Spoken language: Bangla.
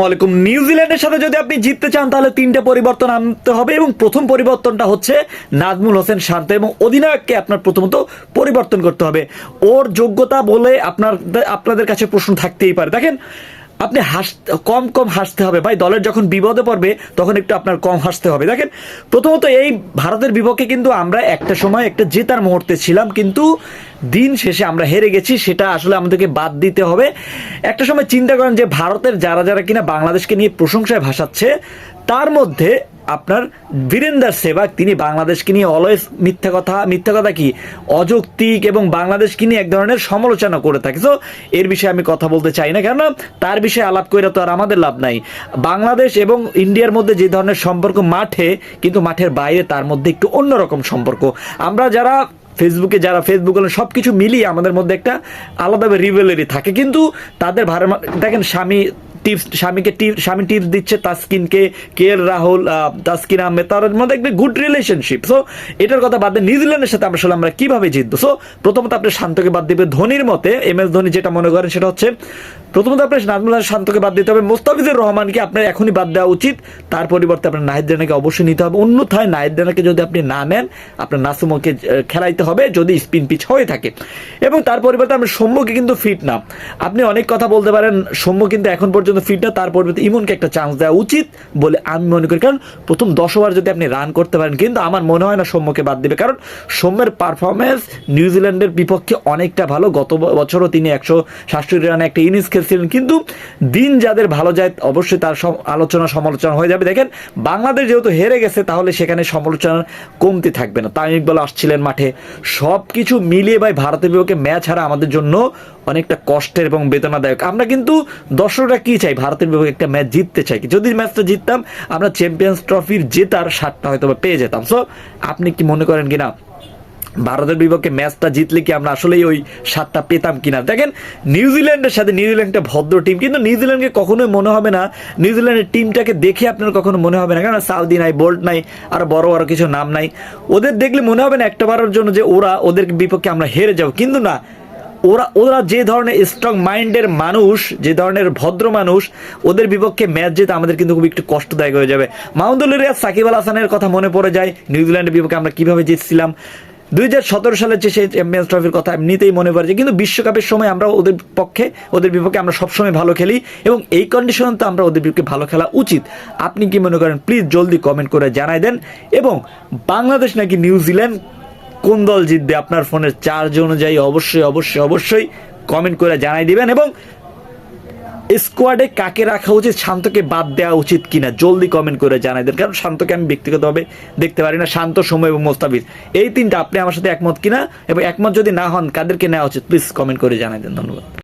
আসসালামু আলাইকুম। নিউজিল্যান্ডের সাথে যদি আপনি জিততে চান, তাহলে তিনটা পরিবর্তন আনতে হবে এবং প্রথম পরিবর্তনটা হচ্ছে নাজমুল হোসেন শান্ত এবং অধিনায়ককে আপনার প্রথমত পরিবর্তন করতে হবে। ওর যোগ্যতা বলে আপনার আপনাদের কাছে প্রশ্ন থাকতেই পারে। দেখেন আপনি হাস কম কম হাসতে হবে। ভাই, দলের যখন বিপদে পড়বে, তখন একটু আপনার কম হাসতে হবে। দেখেন, প্রথমত এই ভারতের বিপক্ষে কিন্তু আমরা একটা সময় একটা জেতার মুহূর্তে ছিলাম, কিন্তু দিন শেষে আমরা হেরে গেছি, সেটা আসলে আমাদেরকে বাদ দিতে হবে। একটা সময় চিন্তা করেন যে ভারতের যারা যারা কিনা বাংলাদেশকে নিয়ে প্রশংসায় ভাসাচ্ছে, তার মধ্যে আপনার বীরেন্দার সেবাগ তিনি বাংলাদেশকে নিয়ে অলওয়েজ মিথ্যা কথা মিথ্যা কথা কি? অযৌক্তিক এবং বাংলাদেশকে নিয়ে এক ধরনের সমালোচনা করে থাকে। তো এর বিষয়ে আমি কথা বলতে চাই না, কেননা তার বিষয়ে আলাপ করে তো আর আমাদের লাভ নাই। বাংলাদেশ এবং ইন্ডিয়ার মধ্যে যে ধরনের সম্পর্ক মাঠে, কিন্তু মাঠের বাইরে তার মধ্যে একটু অন্যরকম সম্পর্ক। আমরা যারা ফেসবুকে যারা ফেসবুক সব কিছু মিলিয়ে আমাদের মধ্যে একটা আলাদাভাবে রিভেলারি থাকে, কিন্তু তাদের ভারে দেখেন স্বামী টিপস স্বামীকে টিপ, স্বামী টিপস দিচ্ছে তাসকিনকে, কে এল রাহুল তাসকিন আহমেদ, তার মধ্যে একটা গুড রিলেশনশিপ সো এটার কথা বাদ দিয়ে নিউজিল্যান্ডের সাথে আসলে আমরা কীভাবে জিতবো? সো প্রথমত আপনি শান্তকে বাদ দিবে ধোনির মতে, এম এস ধোনি যেটা মনে করেন সেটা হচ্ছে, প্রথমত আপনার নাজমুল হাসান শান্তকে বাদ দিতে হবে, মোস্তাফিজুর রহমানকে আপনার এখনই বাদ দেওয়া উচিত। তার পরিবর্তে আপনার নাহিদ রানাকে অবশ্যই নিতে হবে। অন্যথায় নাহিদ রানাকে যদি আপনি না নেন, আপনার নাসুমকে খেলাইতে হবে যদি স্পিন পিচ হয়ে থাকে। এবং তার পরিবর্তে আপনার সৌম্যকে কিন্তু ফিট না। আপনি অনেক কথা বলতে পারেন, সৌম্য কিন্তু এখন পর্যন্ত ফিট না তার পরিবর্তে ইমনকে একটা চান্স দেওয়া উচিত বলে আমি মনে করি। কারণ প্রথম দশ ওভার যদি আপনি রান করতে পারেন, কিন্তু আমার মনে হয় না সৌম্যকে বাদ দেবে। কারণ সৌম্যের পারফরমেন্স নিউজিল্যান্ডের বিপক্ষে অনেকটা ভালো। গত বছরও তিনি একশো সাতষট্টি রানে একটা ইনিংস খেলছিলেন, কিন্তু দিন যাদের ভালো যায়, অবশ্যই তার আলোচনা সমালোচনা হয়ে যাবে। দেখেন, বাংলাদেশ যেহেতু হেরে গেছে, তাহলে সেখানে সমালোচনার কমতি থাকবে না। তামিম ইকবাল আসছিলেন মাঠে। সব কিছু মিলিয়ে ভাই, ভারতের বিপক্ষে ম্যাচ হারা আমাদের জন্য অনেকটা কষ্টের এবং বেদনাদায়ক। আমরা কিন্তু দর্শকরা কি চাই, ভারতের বিপক্ষে একটা ম্যাচ জিততে চাই যদি ম্যাচটা জিততাম, আমরা চ্যাম্পিয়ন্স ট্রফির জেতার স্বাদটা হয়তো পেয়ে যেতাম। সো আপনি কি মনে করেন কিনা? ভারতের বিপক্ষে ম্যাচটা জিতলে কি আমরা আসলেই ওই স্বাদটা পেতাম কিনা? দেখেন নিউজিল্যান্ডের সাথে নিউজিল্যান্ড একটা ভদ্র টিম কিন্তু নিউজিল্যান্ডকে কখনোই মনে হবে না নিউজিল্যান্ডের টিমটাকে দেখে আপনার কখনো মনে হবে না। কারণ সাউদি নাই বোল্ট নাই, আর বড় বড় কিছু নাম নাই। ওদের দেখলে মনে হবে না একটা বারের জন্য যে ওরা ওদের বিপক্ষে আমরা হেরে যাব। কিন্তু না ওরা ওরা যে ধরনের স্ট্রং মাইন্ডের মানুষ, যে ধরনের ভদ্র মানুষ, ওদের বিপক্ষে ম্যাচ যেতে আমাদের কিন্তু খুব একটু কষ্টদায়ক হয়ে যাবে। মাহমুদুল রিয়াজ সাকিব আল হাসানের কথা মনে পড়ে যায়, নিউজিল্যান্ডের বিপক্ষে আমরা কীভাবে জিতছিলাম। দুই হাজার সতেরো সালের যে সেই চ্যাম্পিয়ন্স ট্রফির কথা এমনিতেই মনে পড়ে কিন্তু বিশ্বকাপের সময় আমরা ওদের পক্ষে, ওদের বিপক্ষে আমরা সবসময় ভালো খেলি এবং এই কন্ডিশনে তো আমরা ওদের বিপক্ষে ভালো খেলা উচিত। আপনি কি মনে করেন? প্লিজ জলদি কমেন্ট করে জানাই দেন। এবং বাংলাদেশ নাকি নিউজিল্যান্ড কোন দল জিতবে আপনার ফোনের চার্জ অনুযায়ী অবশ্যই অবশ্যই অবশ্যই কমেন্ট করে জানাই দিবেন এবং স্কোয়াডে কাকে রাখা উচিত, শান্তকে বাদ দেওয়া উচিত কিনা জলদি কমেন্ট করে জানাই দেন। কারণ শান্তকে আমি ব্যক্তিগতভাবে দেখতে পারি না, শান্ত, সময় এবং মোস্তাফিজ। এই তিনটা আপনি আমার সাথে একমত কিনা এবং একমত যদি না হন, কাদেরকে নেওয়া উচিত? প্লিজ কমেন্ট করে জানাই দেন, ধন্যবাদ।